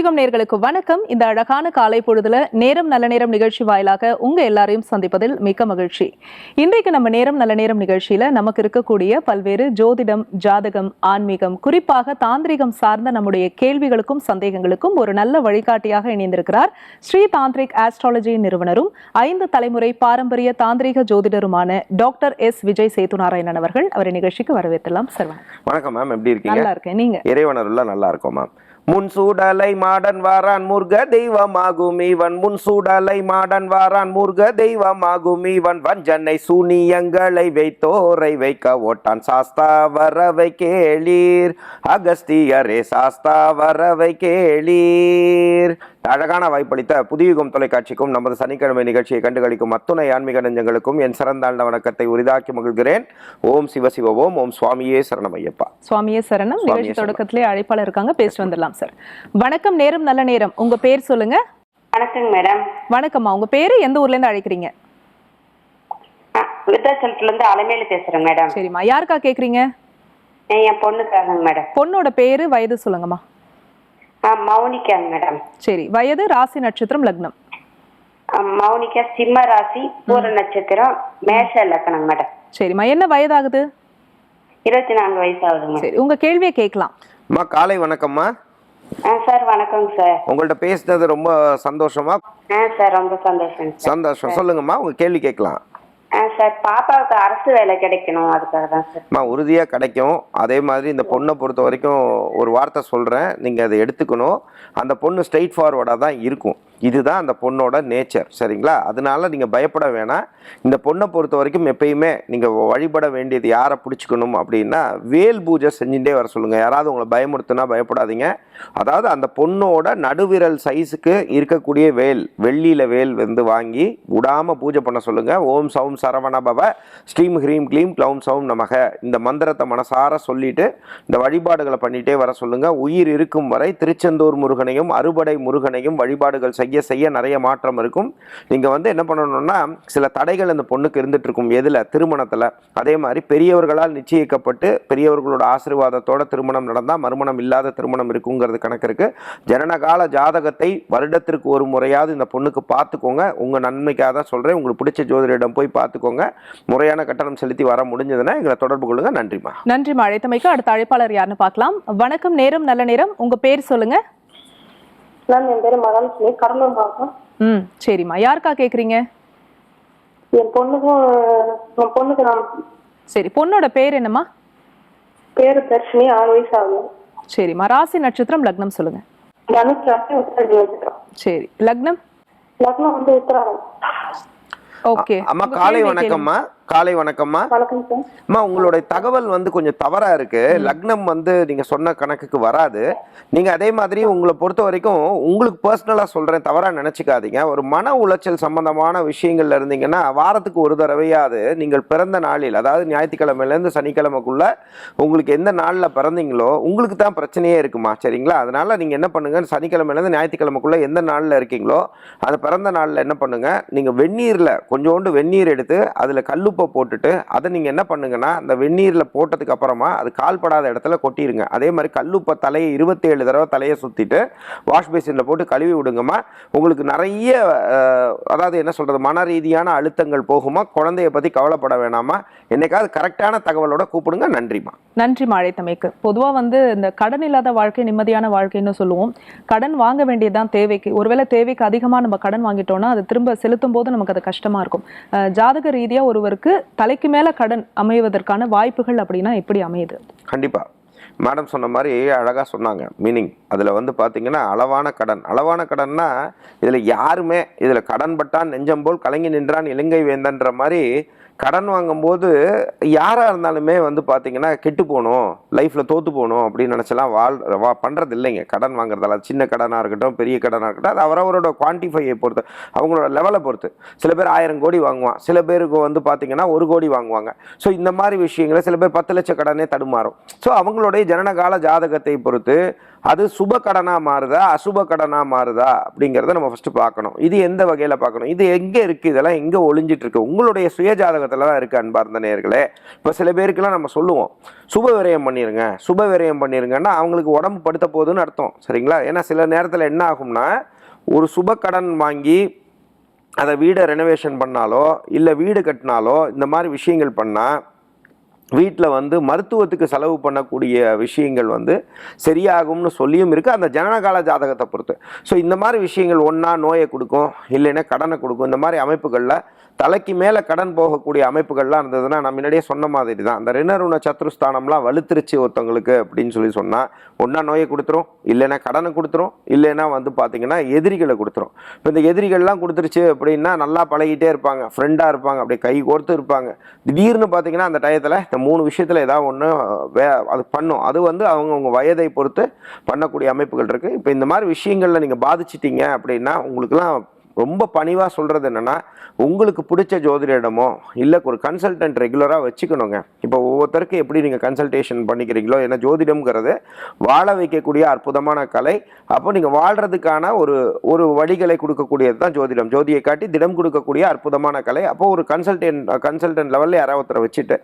புதியுகம் நேர்களுக்கு வணக்கம். இந்த அழகான காலை பொழுதுல நேரம் நல்ல நேரம் நிகழ்ச்சி வாயிலாக உங்க எல்லாரையும் சந்திப்பதில் மிக்க மகிழ்ச்சி. இன்றைக்கு நம்ம நேரம் நல்ல நேரம் நிகழ்ச்சியில நமக்கு இருக்கக்கூடிய பல்வேறு ஜோதிடம் ஜாதகம் ஆன்மீகம் குறிப்பாக தாந்திரிகம் சார்ந்த நம்முடைய கேள்விகளுக்கும் சந்தேகங்களுக்கும் ஒரு நல்ல வழிகாட்டியாக இணைந்திருக்கிறார் ஸ்ரீ தாந்திரிக் ஆஸ்ட்ராலஜி நிறுவனரும் ஐந்து தலைமுறை பாரம்பரிய தாந்திரிக ஜோதிடருமான டாக்டர் எஸ். விஜய் சேதுநாராயணன் அவர்கள் அவரை நிகழ்ச்சிக்கு வரவேற்றலாம் சார் வணக்கம். வணக்கம் மேம் எப்படி இருக்கீங்க? நல்லா இருக்கேன். நீங்க? இறைவனருள்ள நல்லா இருக்கும் மேம் முன் சூடலை மாடன் வாரான் முருக தெய்வமாகும் இவன். முன் சூடலை மாடன் வாரான் முருக தெய்வமாகும் இவன். வஞ்சனை சூனியங்களை வைத்தோரை வைக்க ஓட்டான். சாஸ்தா வரவை கேளீர். அகஸ்தியரே சாஸ்தா வரவை கேளீர். அழகான வாய்ப்பளித்த புதியுகம் தொலைக்காட்சிக்கும் நமது சனிக்கிழமை நிகழ்ச்சியை கண்டுகளிக்கும் அத்துணை ஆன்மீக நெஞ்சங்களுக்கும் என் சிறந்தாண்ட வணக்கத்தை உரிதாக்கி மகிழ்கிறேன். ஓம் சிவ சிவ ஓம் ஓம் சுவாமியே சரணமையப்பா. சுவாமியே சரணம். நிகழ்ச்சி சரணம். தொடக்கத்திலே அழைப்பாளர் இருக்காங்க. பேசிட்டு வந்துடலாம் சார். வணக்கம் நேரம் நல்ல நேரம். உங்க பேர் சொல்லுங்க. வணக்கங்க மேடம். வணக்கம்மா. உங்க பேரு எந்த ஊர்ல இருந்து அழைக்கிறீங்க? விருத்தாச்சலத்துல இருந்து அலமேலு பேசுறேன் மேடம். சரிம்மா. யாருக்கா கேக்குறீங்க? என் பொண்ணுக்காகங்க மேடம். பொண்ணோட பேரு வயது சொல்லுங்கம்மா. ஆ மௌனிகாங்க மேடம். சரி வயது ராசி நட்சத்திரம் லக்னம். மௌனிகா சிம்ம ராசி பூர நட்சத்திரம் மேஷ லக்கணங்க மேடம். சரிம்மா என்ன வயதாகுது? இருபத்தி நான்கு வயசு ஆகுதுங்க சரி உங்க கேள்வியை கேட்கலாம். அம்மா காலை வணக்கம்மா. ஆ சார் வணக்கங்க சார். உங்கள்ட்ட பேசினது ரொம்ப சந்தோஷமா? ஆ சார் ரொம்ப சந்தோஷங்க சார். சந்தோஷம். சொல்லுங்கம்மா உங்க கேள்வி கேட்கலாம். சார் பாப்பாவுக்கு அரசு வேலை கிடைக்கணும். அதுக்காக தான் சார். அம்மா உறுதியாக கிடைக்கும். அதே மாதிரி இந்த பொண்ணை பொறுத்த வரைக்கும் ஒரு வார்த்தை சொல்கிறேன் நீங்கள் அதை எடுத்துக்கணும். அந்த பொண்ணு ஸ்ட்ரெயிட் ஃபார்வர்டாக தான் இருக்கும். இதுதான் அந்த பொண்ணோட நேச்சர் சரிங்களா? அதனால நீங்கள் பயப்பட வேணாம். இந்த பொண்ணை பொறுத்த வரைக்கும் எப்பயுமே நீங்கள் வழிபட வேண்டியது யாரை பிடிச்சிக்கணும் அப்படின்னா வேல் பூஜை செஞ்சுட்டே வர சொல்லுங்கள் யாராவது உங்களை பயமுறுத்துனா பயப்படாதீங்க. அதாவது அந்த பொண்ணோட நடுவிரல் சைஸுக்கு இருக்கக்கூடிய வேல் வெள்ளியில் வேல் வந்து வாங்கி விடாம பூஜை பண்ண சொல்லுங்கள் ஓம் சௌம் சரவண பவ ஸ்ரீம் ஹ்ரீம் க்ளீம் க்ளௌம் சௌம் நமக. இந்த மந்திரத்தை மனசார சொல்லிட்டு இந்த வழிபாடுகளை பண்ணிகிட்டே வர சொல்லுங்கள் உயிர் இருக்கும் வரை திருச்செந்தூர் முருகனையும் அறுபடை முருகனையும் வழிபாடுகள் செய்ய செய்ய நிறைய மாற்றம் இருக்கும். நீங்கள் வந்து என்ன பண்ணணும்னா சில தடைகள் அந்த பொண்ணுக்கு இருந்துகிட்ருக்கும் எதில்? திருமணத்தில். அதே மாதிரி பெரியவர்களால் நிச்சயிக்கப்பட்டு பெரியவர்களோட ஆசீர்வாதத்தோட திருமணம் நடந்தால் மறுமணம் இல்லாத திருமணம் இருக்குங்கிறது கணக்கு இருக்குது ஜனனகால ஜாதகத்தை வருடத்திற்கு ஒரு முறையாவது இந்த பொண்ணுக்கு பார்த்துக்கோங்க. உங்கள் நன்மைக்காக தான் சொல்கிறேன் உங்களுக்கு பிடிச்ச ஜோதிடரிடம் போய் பார்த்துக்கோங்க. முறையான கட்டணம் செலுத்தி வர முடிஞ்சதுன்னா எங்களை தொடர்பு கொள்ளுங்கள் நன்றிம்மா. நன்றிம்மா. அழைத்தமைக்கு அடுத்த அழைப்பாளர் யாருன்னு பார்க்கலாம். வணக்கம் நேரம் நல்ல நேரம். உங்கள் பேர் சொல்லுங்கள் மேம் என் பேரு மகாலட்சுமி கடலூர் மாவட்டம் ம் சரிம்மா. யாருக்கா கேக்குறீங்க? என் பொண்ணுக்கும் என் பொண்ணுக்கு நான் சரி பொண்ணோட பேர் என்னம்மா? பேரு தர்ஷினி ஆறு வயசு ஆகுது. சரிம்மா. ராசி நட்சத்திரம் லக்னம் சொல்லுங்க. தனுஷ் ராசி உத்தரடி சரி. லக்னம்? லக்னம் வந்து உத்தராடம். ஓகே. அம்மா காலை வணக்கம்மா. காலை வணக்கம்மா. அம்மா உங்களுடைய தகவல் வந்து கொஞ்சம் தவறா இருக்கு. லக்னம் வந்து நீங்க சொன்ன கணக்குக்கு வராது. நீங்க அதே மாதிரி உங்களை பொறுத்த வரைக்கும் உங்களுக்கு பர்சனலா சொல்றேன் தவறா நினைச்சுக்காதீங்க. ஒரு மன உளைச்சல் சம்பந்தமான விஷயங்கள்ல இருந்தீங்கன்னா வாரத்துக்கு ஒரு தடவையாவது நீங்கள் பிறந்த நாளில் அதாவது ஞாயிற்றுக்கிழமையில இருந்து சனிக்கிழமைக்குள்ள உங்களுக்கு எந்த நாள்ல பிறந்தீங்களோ உங்களுக்கு தான் பிரச்சனையே இருக்குமா சரிங்களா? அதனால நீங்க என்ன பண்ணுங்க சனிக்கிழமையில இருந்து ஞாயிற்றுக்கிழமைக்குள்ள எந்த நாள்ல இருக்கீங்களோ அந்த பிறந்த நாள்ல என்ன பண்ணுங்க நீங்க வெந்நீர்ல கொஞ்சோண்டு வெந்நீர் எடுத்து அதுல கல்லுப்பை போட்டுட்டு அதை நீங்க என்ன பண்ணுங்கன்னா அந்த வெந்நீரில் போட்டதுக்கு அப்புறமா அது கால்படாத இடத்துல கொட்டிடுங்க அதே மாதிரி கல்லுப்பை தலையை இருபத்தேழு தடவை தலையை சுத்திட்டு வாஷ் போட்டு கழுவி விடுங்கம்மா. உங்களுக்கு நிறைய அதாவது என்ன சொல்றது மன ரீதியான அழுத்தங்கள் போகுமா? குழந்தைய பற்றி கவலைப்பட வேணாமா? என்னைக்காவது கரெக்டான தகவலோட கூப்பிடுங்க. நன்றிம்மா. நன்றி அழைத்தமைக்கு. பொதுவாக வந்து இந்த கடன் இல்லாத வாழ்க்கை நிம்மதியான வாழ்க்கைன்னு சொல்லுவோம். கடன் வாங்க வேண்டியதுதான் தேவைக்கு. ஒருவேளை தேவைக்கு அதிகமா நம்ம கடன் வாங்கிட்டோம்னா அது திரும்ப செலுத்தும் போது நமக்கு அது கஷ்டமா இருக்கும். ஜாதக ரீதியாக ஒருவருக்கு தலைக்கு மேலே கடன் அமைவதற்கான வாய்ப்புகள் அப்படின்னா எப்படி அமையுது? கண்டிப்பாக மேடம் சொன்ன மாதிரி அழகாக சொன்னாங்க. மீனிங் அதில் வந்து பார்த்திங்கன்னா அளவான கடன். அளவான கடன்னா இதில் யாருமே இதில் கடன் பட்டான் நெஞ்சம் போல் கலங்கி நின்றான் இலங்கை வேந்தன்ற மாதிரி கடன் வாங்கும்போது யாராக இருந்தாலுமே வந்து பார்த்திங்கன்னா கெட்டு போகணும் லைஃப்பில் தோற்று போகணும் அப்படின்னு நினச்சலாம் வாழ் வா பண்ணுறது இல்லைங்க. கடன் வாங்குறதால சின்ன கடனாக இருக்கட்டும் பெரிய கடனாக இருக்கட்டும் அது அவரவரோட குவான்டிஃபையை பொறுத்து அவங்களோட லெவலை பொறுத்து. சில பேர் ஆயிரம் கோடி வாங்குவான். சில பேருக்கு வந்து பார்த்திங்கன்னா ஒரு கோடி வாங்குவாங்க. ஸோ இந்த மாதிரி விஷயங்களை சில பேர் பத்து லட்ச கடனே தடுமாறும். ஸோ அவங்களுடைய ஜனனகால ஜாதகத்தை பொறுத்து அது சுப கடனாக மாறுதா அசுப கடனாக மாறுதா அப்படிங்கிறத நம்ம ஃபஸ்ட்டு பார்க்கணும். இது எந்த வகையில் பார்க்கணும்? இது எங்கே இருக்குது இதெல்லாம் எங்கே ஒளிஞ்சிட்டு இருக்கு? உங்களுடைய சுய ஜாதகத்தில் தான் இருக்குது அன்பார்ந்த நேர்களே இப்போ சில பேருக்கெல்லாம் நம்ம சொல்லுவோம். சுப விரயம் பண்ணிடுங்க சுப விரயம் பண்ணிடுங்கன்னா அவங்களுக்கு உடம்பு படுத்த போதுன்னு அர்த்தம். சரிங்களா? ஏன்னா சில நேரத்தில் என்ன ஆகும்னா ஒரு சுப கடன் வாங்கி அதை வீடை ரெனோவேஷன் பண்ணாலோ இல்லை வீடு கட்டினாலோ இந்த மாதிரி விஷயங்கள் பண்ணால் வீட்டில் வந்து மருத்துவத்துக்கு செலவு பண்ணக்கூடிய விஷயங்கள் வந்து சரியாகும்னு சொல்லியும் இருக்குது அந்த ஜனனகால ஜாதகத்தை பொறுத்து. ஸோ இந்த மாதிரி விஷயங்கள் ஒன்றா நோயை கொடுக்கும் இல்லைன்னா கடனை கொடுக்கும். இந்த மாதிரி அமைப்புகளில் தலைக்கு மேலே கடன் போகக்கூடிய அமைப்புகள்லாம் இருந்ததுன்னா நான் முன்னாடியே சொன்ன மாதிரி தான். அந்த ரிணருண சத்ருஸ்தானம்லாம் வலுத்துருச்சு ஒருத்தவங்களுக்கு அப்படின்னு சொல்லி சொன்னால் ஒன்றா நோயை கொடுத்துரும் இல்லைன்னா கடனை கொடுத்துரும் இல்லைன்னா வந்து பார்த்திங்கன்னா எதிரிகளை கொடுத்துரும். இப்போ இந்த எதிரிகள்லாம் கொடுத்துருச்சு அப்படின்னா நல்லா பழகிட்டே இருப்பாங்க ஃப்ரெண்டாக இருப்பாங்க அப்படியே கை கோர்த்து இருப்பாங்க. திடீர்னு பார்த்தீங்கன்னா அந்த டயத்தில் இந்த மூணு விஷயத்தில் ஏதாவது ஒன்று வே அது பண்ணும். அது வந்து அவங்கவுங்க வயதை பொறுத்து பண்ணக்கூடிய அமைப்புகள் இருக்குது இப்போ இந்த மாதிரி விஷயங்களில் நீங்கள் பாதிச்சிட்டிங்க அப்படின்னா உங்களுக்குலாம் ரொம்ப பணிவாக சொல்கிறது என்னென்னா உங்களுக்கு பிடிச்ச ஜோதிடமோ இல்லை ஒரு கன்சல்டன்ட் ரெகுலராக வச்சுக்கணுங்க. இப்போ ஒவ்வொருத்தருக்கு எப்படி நீங்கள் கன்சல்டேஷன் பண்ணிக்கிறீங்களோ ஏன்னா ஜோதிடம்ங்கிறது வாழ வைக்கக்கூடிய அற்புதமான கலை. அப்போ நீங்கள் வாழ்கிறதுக்கான ஒரு ஒரு வழிகளை கொடுக்கக்கூடியது தான் ஜோதிடம். ஜோதியை காட்டி திடம் கொடுக்கக்கூடிய அற்புதமான கலை. அப்போ ஒரு கன்சல்டன்ட் கன்சல்டன்ட் லெவலில் யாராவது ஒருத்தரை வச்சுட்டு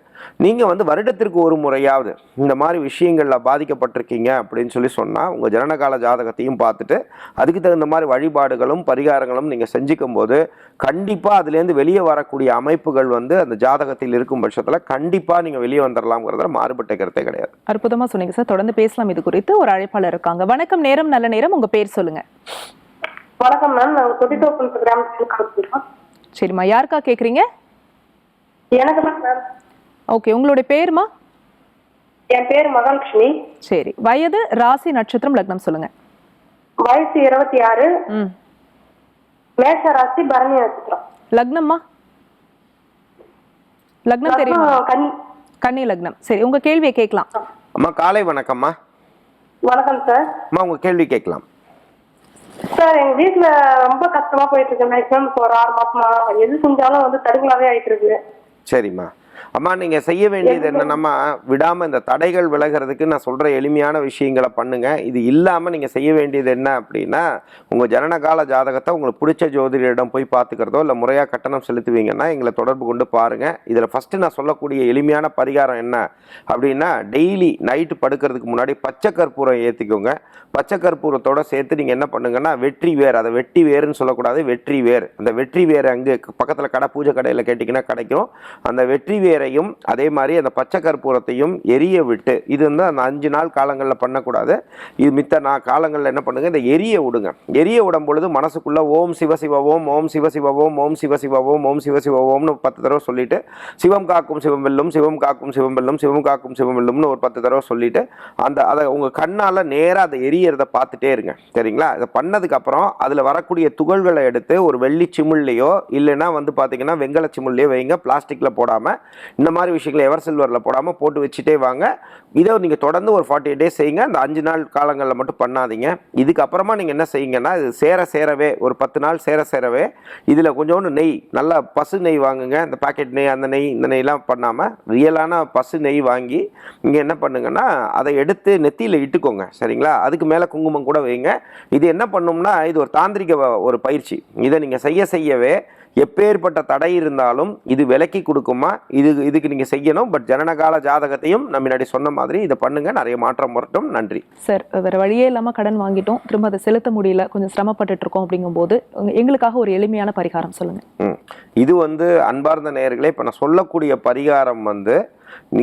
நீங்கள் வந்து வருடத்திற்கு ஒரு முறையாவது இந்த மாதிரி விஷயங்களில் பாதிக்கப்பட்டிருக்கீங்க அப்படின்னு சொல்லி சொன்னால் உங்கள் ஜனனகால ஜாதகத்தையும் பார்த்துட்டு அதுக்கு தகுந்த மாதிரி வழிபாடுகளும் பரிகாரங்களும் நீங்கள் செஞ்சுக்கும் போது கண்டிப்பாக அதுலேருந்து வெளியே வரக்கூடிய அமைப்புகள் வந்து அந்த ஜாதகத்தில் இருக்கும் பட்சத்தில் கண்டிப்பாக நீங்கள் வெளியே வந்துடலாம்ங்கிறதுல மாறுபட்ட கருத்தே கிடையாது. அற்புதமா சொன்னீங்க சார். தொடர்ந்து பேசலாம் இது குறித்து. ஒரு அழைப்பாளர் இருக்காங்க. வணக்கம். நேரம் நல்ல நேரம். உங்க பேர் சொல்லுங்க. வணக்கம் மேம். நாங்கள் தொட்டித்தோப்பு கிராமத்துல காமிச்சிருக்கோம் சரிம்மா. யாருக்கா கேக்குறீங்க? எனக்கு மேம். ஓகே. உங்களுடைய பேருமா? என் பேர் மகாலட்சுமி. சரி. வயது? ராசி நட்சத்திரம்? லக்னம் சொல்லுங்க. வயசு இருபத்தி ஆறு. மேஷ ராசி பரணி நட்சத்திரம். லக்னம்மா? லக்னம் தெரியுமா? கன்னி லக்னம். சரி உங்க கேள்வியை கேட்கலாம். அம்மா காலை வணக்கம்மா. வணக்கம் சார். அம்மா உங்கள் கேள்வி கேட்கலாம். சார் எங்க வீட்ல ரொம்ப கஷ்டமா போயிட்டு இருக்கு. மேக்ஸிமம் ஒரு ஆறு மாசமா. எது செஞ்சாலும் வந்து தடுங்களாவே ஆயிட்டு இருக்கு. சரிம்மா. அம்மா நீங்கள் செய்ய வேண்டியது என்னென்னம்மா விடாமல் இந்த தடைகள் விலகிறதுக்கு நான் சொல்கிற எளிமையான விஷயங்களை பண்ணுங்க. இது இல்லாமல் நீங்கள் செய்ய வேண்டியது என்ன அப்படின்னா உங்கள் ஜனனகால ஜாதகத்தை உங்களுக்கு பிடிச்ச ஜோதிடரிடம் போய் பார்த்துக்கிறதோ இல்லை முறையாக கட்டணம் செலுத்துவீங்கன்னா எங்களை தொடர்பு கொண்டு பாருங்கள் இதில் ஃபஸ்ட்டு நான் சொல்லக்கூடிய எளிமையான பரிகாரம் என்ன அப்படின்னா டெய்லி நைட்டு படுக்கிறதுக்கு முன்னாடி பச்சை கற்பூரம் ஏற்றிக்கோங்க பச்சை கற்பூரத்தோட சேர்த்து நீங்கள் என்ன பண்ணுங்கன்னா வெற்றி வேர் அதை வெட்டி வேர்னு சொல்லக்கூடாது வெற்றி வேர். அந்த வெற்றி வேர் அங்கே பக்கத்தில் கடை பூஜை கடையில் கேட்டிங்கன்னா கிடைக்கும். அந்த வெற்றி வேரையும் அதே மாதிரி அந்த பச்சை கற்பூரத்தையும் எரிய விட்டு இது வந்து அந்த அஞ்சு நாள் காலங்களில் பண்ணக்கூடாது. இது மித்த நான் காலங்களில் என்ன பண்ணுங்கள் இந்த எரிய விடுங்க. எரிய விடும் பொழுது மனசுக்குள்ள ஓம் சிவ ஓம் ஓம் சிவ ஓம் ஓம் சிவ ஓம் ஓம் சிவ ஓம்னு பத்து தடவை சொல்லிட்டு சிவம் காக்கும் சிவம் வெல்லும் சிவம் காக்கும் சிவம் வெல்லும் சிவம் காக்கும் சிவம் வெல்லும்னு ஒரு பத்து தடவை சொல்லிட்டு அந்த அதை உங்கள் கண்ணால் நேராக அதை எரியறத பார்த்துட்டே இருங்க. சரிங்களா? இதை பண்ணதுக்கப்புறம் அதில் வரக்கூடிய துகள்களை எடுத்து ஒரு வெள்ளி சிமிழ்லையோ இல்லைன்னா வந்து பார்த்தீங்கன்னா வெங்கல சிமிழ்லையோ வைங்க பிளாஸ்டிக்கில் போடாமல் இந்த மாதிரி விஷயங்களை எவர் சில்வரில் போடாமல் போட்டு வச்சுட்டே வாங்க. இதை நீங்கள் தொடர்ந்து ஒரு ஃபார்ட்டி எயிட் டேஸ் செய்யுங்க. அந்த அஞ்சு நாள் காலங்களில் மட்டும் பண்ணாதீங்க. இதுக்கப்புறமா நீங்கள் என்ன செய்யுங்கன்னா இது சேர சேரவே ஒரு பத்து நாள் சேர சேரவே இதில் கொஞ்சோண்டு நெய் நல்லா பசு நெய் வாங்குங்க. இந்த பாக்கெட் நெய் அந்த நெய் இந்த நெய்லாம் பண்ணாமல் ரியலான பசு நெய் வாங்கி நீங்கள் என்ன பண்ணுங்கன்னா அதை எடுத்து நெத்தியில் இட்டுக்கோங்க. சரிங்களா? அதுக்கு மேலே குங்குமம் கூட வைங்க. இது என்ன பண்ணும்னா இது ஒரு தாந்திரிக வ- ஒரு பயிற்சி. இதை நீங்கள் செய்ய செய்யவே எப்பேற்பட்ட தடை இருந்தாலும் இது விலக்கி கொடுக்குமா? இது இதுக்கு நீங்கள் செய்யணும் பட் ஜனனகால ஜாதகத்தையும் நான் முன்னாடி சொன்ன மாதிரி இதை பண்ணுங்க நிறைய மாற்றம் வரட்டும். நன்றி. சார் வேற வழியே இல்லாம கடன் வாங்கிட்டோம். திரும்ப அதை செலுத்த முடியல கொஞ்சம் சிரமப்பட்டுட்டு இருக்கோம் அப்படிங்கும்போது எங்களுக்காக ஒரு எளிமையான பரிகாரம் சொல்லுங்க. இது வந்து அன்பார்ந்த நேயர்களே இப்போ நான் சொல்லக்கூடிய பரிகாரம் வந்து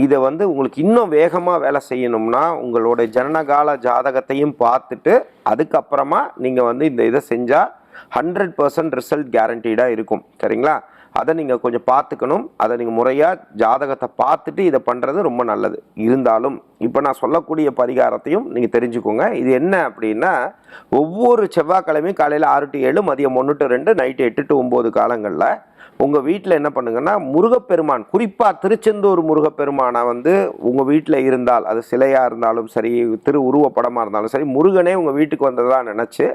இதை வந்து உங்களுக்கு இன்னும் வேகமாக வேலை செய்யணும்னா உங்களோட ஜனனகால ஜாதகத்தையும் பார்த்துட்டு அதுக்கப்புறமா நீங்கள் வந்து இந்த இதை செஞ்சால் ஹண்ட்ரட் பர்சன்ட் ரிசல்ட் கேரண்டீடாக இருக்கும். சரிங்களா? அதை நீங்கள் கொஞ்சம் பார்த்துக்கணும். அதை நீங்கள் முறையாக ஜாதகத்தை பார்த்துட்டு இதை பண்ணுறது ரொம்ப நல்லது. இருந்தாலும் இப்போ நான் சொல்லக்கூடிய பரிகாரத்தையும் நீங்கள் தெரிஞ்சுக்கோங்க. இது என்ன அப்படின்னா ஒவ்வொரு செவ்வாய்க்கிழமையும் காலையில் ஆறு டு ஏழு மதியம் ஒன்று டு ரெண்டு நைட்டு எட்டு டு ஒம்பது காலங்களில் உங்கள் வீட்டில் என்ன பண்ணுங்கன்னா முருகப்பெருமான் குறிப்பாக திருச்செந்தூர் முருகப்பெருமானை வந்து உங்கள் வீட்டில் இருந்தால் அது சிலையாக இருந்தாலும் சரி திரு உருவப்படமாக இருந்தாலும் சரி முருகனே உங்கள் வீட்டுக்கு வந்ததாக நினச்சி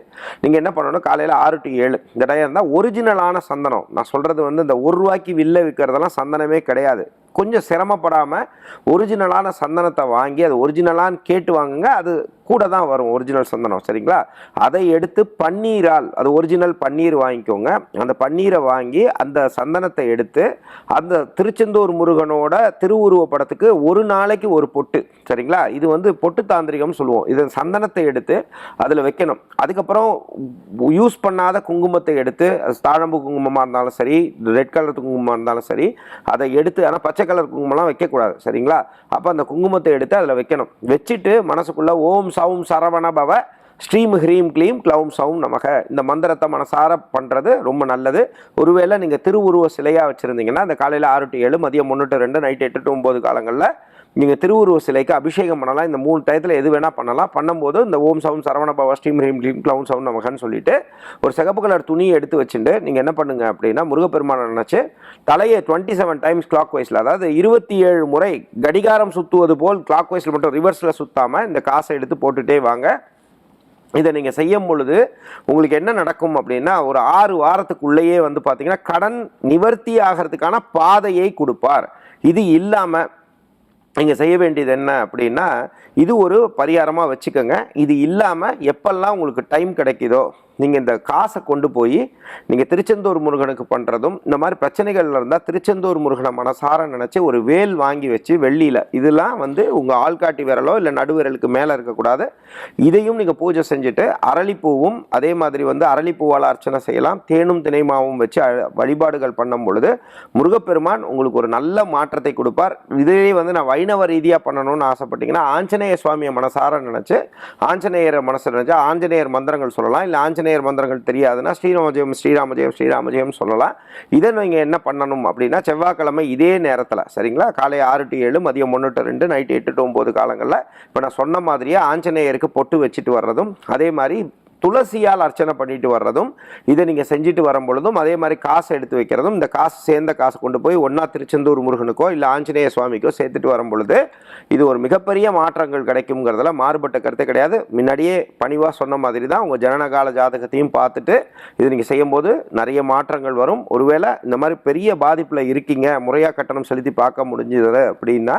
நீங்கள் என்ன பண்ணணும் காலையில் ஆறு டு ஏழு இந்த டயம் இருந்தால் ஒரிஜினலான சந்தனம். நான் சொல்கிறது வந்து இந்த ஒரு ரூபாய்க்கு வில்ல விற்கிறதெல்லாம் சந்தனமே கிடையாது. கொஞ்சம் சிரமப்படாமல் ஒரிஜினலான சந்தனத்தை வாங்கி அது ஒரிஜினலான்னு கேட்டு வாங்குங்க. அது கூட தான் வரும் ஒரிஜினல் சந்தனம் சரிங்களா? அதை எடுத்து பன்னீரால் அது ஒரிஜினல் பன்னீர் வாங்கிக்கோங்க. அந்த பன்னீரை வாங்கி அந்த சந்தனத்தை எடுத்து அந்த திருச்செந்தூர் முருகனோட திருவுருவ படத்துக்கு ஒரு நாளைக்கு ஒரு பொட்டு சரிங்களா? இது வந்து பொட்டு தாந்திரிகம்னு சொல்லுவோம். இது சந்தனத்தை எடுத்து அதில் வைக்கணும். அதுக்கப்புறம் யூஸ் பண்ணாத குங்குமத்தை எடுத்து அது தாழம்பு குங்குமமாக இருந்தாலும் சரி ரெட் கலர் குங்குமமாக இருந்தாலும் சரி அதை எடுத்து ஆனால் பச்சை கலர் குங்குமம்லாம் வைக்கக்கூடாது சரிங்களா? அப்போ அந்த குங்குமத்தை எடுத்து அதில் வைக்கணும். வச்சுட்டு மனசுக்குள்ளே ஓம் சவும் சரவணபவ ஸ்ட்ரீம் ஸ்ரீம் ஹ்ரீம் க்ளீம் க்ளௌம் சவும் நமக. இந்த மந்திரத்தை மனசார பண்ணுறது ரொம்ப நல்லது. ஒருவேளை நீங்கள் திருவுருவ சிலையாக வச்சுருந்தீங்கன்னா அந்த காலையில் ஆறு டு ஏழு மதியம் ஒன்று டு ரெண்டு நைட் எட்டு டு ஒம்பது காலங்களில் நீங்கள் திருவுருவ சிலைக்கு அபிஷேகம் பண்ணலாம். இந்த மூணு டயத்தில் எது வேணால் பண்ணலாம். பண்ணும்போது இந்த ஓம் சவும் சரவண பவ ஸ்ரீம் ஹ்ரீம் க்ளீம் க்ளவுன் சவுன் நமகன்னு சொல்லிட்டு ஒரு சிகப்பு கலர் துணியை எடுத்து வச்சுட்டு நீங்கள் என்ன பண்ணுங்க அப்படின்னா முருகப்பெருமானை நினச்சி தலையை டுவெண்ட்டி செவன் டைம்ஸ் கிளாக் வைஸில் அதாவது இருபத்தி ஏழு முறை கடிகாரம் சுற்றுவது போல் கிளாக் வைஸில் மட்டும் ரிவர்ஸில் சுற்றாமல் இந்த காசை எடுத்து போட்டுகிட்டே வாங்க. இதை நீங்கள் செய்யும் பொழுது உங்களுக்கு என்ன நடக்கும் அப்படின்னா ஒரு ஆறு வாரத்துக்குள்ளேயே வந்து பார்த்தீங்கன்னா கடன் நிவர்த்தி ஆகிறதுக்கான பாதையை கொடுப்பார். இது இல்லாமல் நீங்கள் செய்ய வேண்டியது என்ன அப்படின்னா இது ஒரு பரிகாரமாக வச்சுக்கோங்க. இது இல்லாமல் எப்பெல்லாம் உங்களுக்கு டைம் கிடைக்குதோ நீங்கள் இந்த காசை கொண்டு போய் நீங்கள் திருச்செந்தூர் முருகனுக்கு பண்ணுறதும் இந்த மாதிரி பிரச்சனைகள் இருந்தால் திருச்செந்தூர் முருகனை மனசார நினச்சி ஒரு வேல் வாங்கி வச்சு வெள்ளியில் இதெல்லாம் வந்து உங்கள் ஆள்காட்டி விரலோ இல்லை நடுவிரலுக்கு மேலே இருக்கக்கூடாது. இதையும் நீங்கள் பூஜை செஞ்சுட்டு அரளிப்பூவும் அதே மாதிரி வந்து அரளிப்பூவால் அர்ச்சனை செய்யலாம். தேனும் தினைமாவும் வச்சு வழிபாடுகள் பண்ணும் பொழுது முருகப்பெருமான் உங்களுக்கு ஒரு நல்ல மாற்றத்தை கொடுப்பார். இதையே வந்து நான் வைணவ ரீதியாக பண்ணணும்னு ஆசைப்பட்டீங்கன்னா ஆஞ்சநேய சுவாமியை மனசார நினச்சி ஆஞ்சநேயரை மனசு நினச்சி ஆஞ்சநேயர் மந்திரங்கள் சொல்லலாம். இல்லை ஆஞ்சநேயர் மந்திரங்கள் தெரியாதுன்னா ஸ்ரீராமஜெயம் ஸ்ரீராமஜெயம் ஸ்ரீராமஜெயம் சொல்லலாம். இதை நீங்கள் என்ன பண்ணணும் அப்படின்னா செவ்வாய்க்கிழமை இதே நேரத்தில் சரிங்களா? காலை ஆறு டு ஏழு மதியம் ஒன்று டு ரெண்டு நைட்டு எட்டு டு ஒம்பது காலங்களில் இப்போ நான் சொன்ன மாதிரியே ஆஞ்சநேயருக்கு பொட்டு வச்சுட்டு வர்றதும் அதே மாதிரி துளசியால் அர்ச்சனை பண்ணிட்டு வர்றதும் இதை நீங்கள் செஞ்சுட்டு வரும் பொழுதும் அதே மாதிரி காசை எடுத்து வைக்கிறதும் இந்த காசு சேர்ந்த காசு கொண்டு போய் ஒன்றா திருச்செந்தூர் முருகனுக்கோ இல்லை ஆஞ்சநேய சுவாமிக்கோ சேர்த்துட்டு வரும் பொழுது இது ஒரு மிகப்பெரிய மாற்றங்கள் கிடைக்குங்கிறதுல மாறுபட்ட கருத்தை கிடையாது. முன்னாடியே பணிவாக சொன்ன மாதிரி தான் உங்கள் ஜனனகால ஜாதகத்தையும் பார்த்துட்டு இது நீங்கள் செய்யும்போது நிறைய மாற்றங்கள் வரும். ஒருவேளை இந்த மாதிரி பெரிய பாதிப்பில் இருக்கீங்க முறையாக கட்டணம் செலுத்தி பார்க்க முடிஞ்சது அப்படின்னா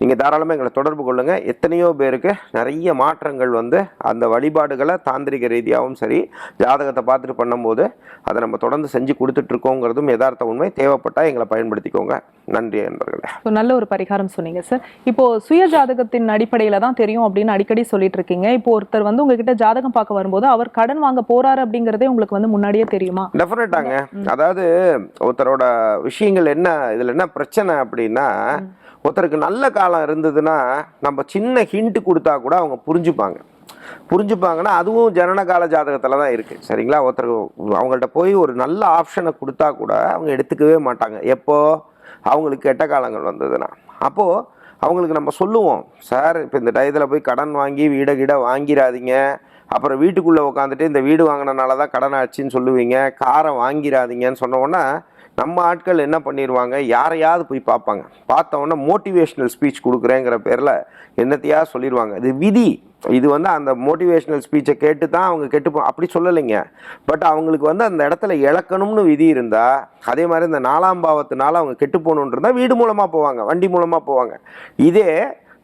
நீங்கள் தாராளமாக எங்களை தொடர்பு கொள்ளுங்கள் எத்தனையோ பேருக்கு நிறைய மாற்றங்கள் வந்து அந்த வழிபாடுகளை தாந்திரிக ரீதியாகவும் சரி ஜாதகத்தை பார்த்துட்டு பண்ணும்போது அதை நம்ம தொடர்ந்து செஞ்சு கொடுத்துட்ருக்கோங்கிறதும் யதார்த்த உண்மை. தேவைப்பட்டால் எங்களை பயன்படுத்திக்கோங்க. நன்றி நண்பர்களே. நல்ல ஒரு பரிகாரம் சொன்னீங்க சார் இப்போ சுய ஜாதகத்தின் அடிப்படையில தான் தெரியும் அப்படின்னு அடிக்கடி சொல்லிட்டு இருக்கீங்க இப்போ ஒருத்தர் வந்து உங்ககிட்ட ஜாதகம் பார்க்க வரும்போது அவர் கடன் வாங்க போறாரு அப்படிங்கறதே உங்களுக்கு வந்து முன்னாடியே தெரியுமா? டெஃபினட்டாங்க அதாவது ஒருத்தரோட விஷயங்கள் என்ன இதில் என்ன பிரச்சனை அப்படின்னா ஒருத்தருக்கு நல்ல காலம் இருந்ததுன்னா நம்ம சின்ன ஹிண்ட் கொடுத்தா கூட அவங்க புரிஞ்சுப்பாங்க. புரிஞ்சுப்பாங்கன்னா அதுவும் ஜனனகால ஜாதகத்தில் தான் இருக்குது சரிங்களா? ஒருத்தர் அவங்கள்ட்ட போய் ஒரு நல்ல ஆப்ஷனை கொடுத்தா கூட அவங்க எடுத்துக்கவே மாட்டாங்க. எப்போது அவங்களுக்கு கெட்ட காலங்கள் வந்ததுன்னா. அப்போது அவங்களுக்கு நம்ம சொல்லுவோம். சார் இப்போ இந்த டயத்தில் போய் கடன் வாங்கி வீடை கீட வாங்கிடாதீங்க அப்புறம் வீட்டுக்குள்ளே உட்காந்துட்டு இந்த வீடு வாங்கினனால தான் கடன் ஆச்சுன்னு சொல்லுவீங்க. காரை வாங்கிடாதீங்கன்னு சொன்னோன்னா நம்ம ஆட்கள் என்ன பண்ணிடுவாங்க யாரையாவது போய் பார்ப்பாங்க. பார்த்த மோட்டிவேஷ்னல் ஸ்பீச் கொடுக்குறேங்கிற பேரில் என்னத்தையாவது சொல்லிடுவாங்க இது விதி. இது வந்து அந்த மோட்டிவேஷ்னல் ஸ்பீச்சை கேட்டு தான் அவங்க கெட்டு போ அப்படி சொல்லலைங்க. பட் அவங்களுக்கு வந்து அந்த இடத்துல இழக்கணும்னு விதி இருந்தால் அதே மாதிரி இந்த நாலாம் பாவத்தினால அவங்க கெட்டு போகணுன்னு இருந்தால் வீடு மூலமாக போவாங்க வண்டி மூலமாக போவாங்க. இதே